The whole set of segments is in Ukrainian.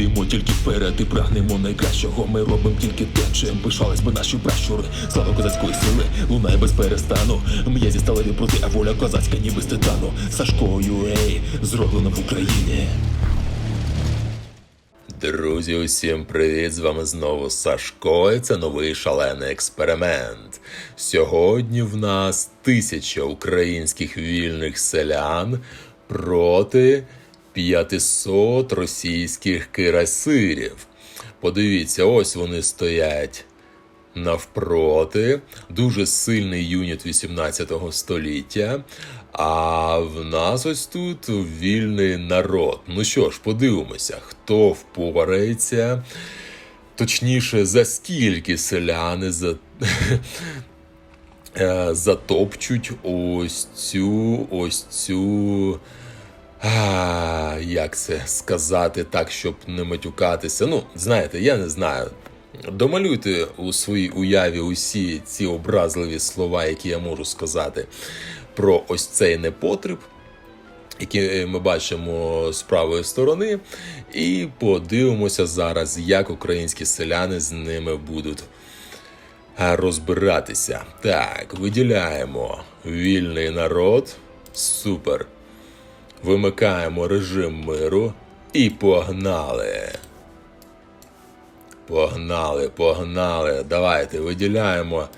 Йдемо тільки вперед і прагнемо найкращого. Ми робимо тільки те, чим пишались би наші пращури. Слава козацької сили лунає без перестану. М'язі сталеві проти, а воля козацька, ніби з титану. Сашкою, ей, зроблено в Україні. Друзі, усім привіт! З вами знову Сашко. і Це новий шалений експеримент. Сьогодні в нас тисяча українських вільних селян проти 500 російських кирасирів. Подивіться, ось вони стоять навпроти. Дуже сильний юніт 18 століття. А в нас ось тут вільний народ. Ну що ж, подивимося, хто впорається. Точніше, за скільки селяни за... е, затопчуть ось цю, ось цю. А, як це сказати так, щоб не матюкатися? Ну, знаєте, я не знаю. Домалюйте у своїй уяві усі ці образливі слова, які я можу сказати про ось цей непотріб, який ми бачимо з правої сторони, і подивимося зараз, як українські селяни з ними будуть розбиратися. Так, виділяємо вільний народ. Супер. Вимикаємо режим миру і погнали. Погнали, погнали. Давайте виділяємо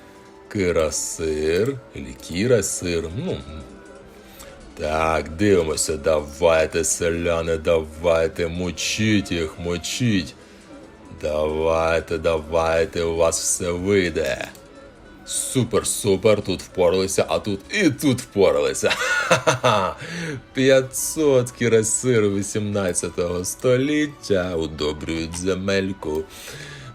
кирасир. Кірасир. Ну. Так, дивимося. Давайте, селяни, давайте, мочіть їх, мочіть. Давайте, давайте, у вас все вийде. Супер, супер, тут впоралися, а тут і тут впоралися. Ха-ха-ха. 500 кірасир 18 століття удобрюють земельку.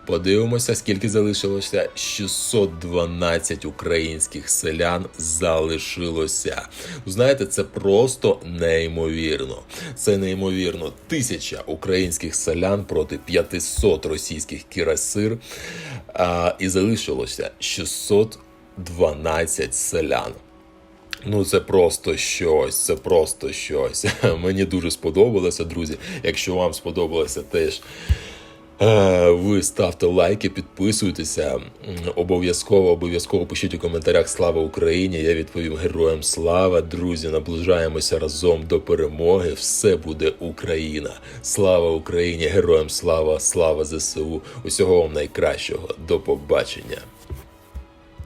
Подивимося, скільки залишилося. 612 українських селян залишилося. Знаєте, це просто неймовірно. Це неймовірно. Тисяча українських селян проти 500 російських кірасир. А, і залишилося 612 селян. Ну, це просто щось, це просто щось. Мені дуже сподобалося, друзі. Якщо вам сподобалося теж. Е, Ви ставте лайки, підписуйтеся. Обов'язково, обов'язково пишіть у коментарях Слава Україні! Я відповім героям слава. Друзі, наближаємося разом до перемоги. Все буде Україна. Слава Україні! Героям слава! Слава ЗСУ! Усього вам найкращого. До побачення!